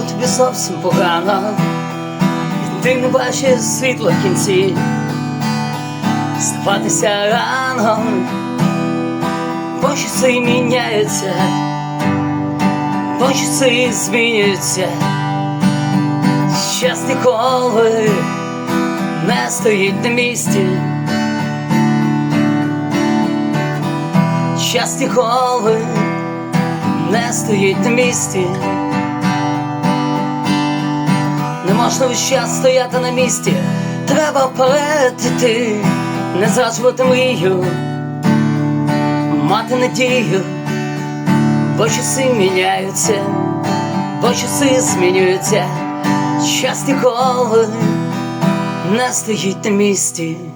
Можливо, тобі зовсім погано, і ти не бачиш світла в кінці. Здаватися рано, бо часи міняються, бо часи змінюються. Щас ніколи не стоїть на місці. Час ніколи не стоїть на місці. Можна весь стояти на місці, треба вперед не зраджувати мрію, мати надію, бо часи міняються, бо часи змінюються, час ніколи не стоїть на місці.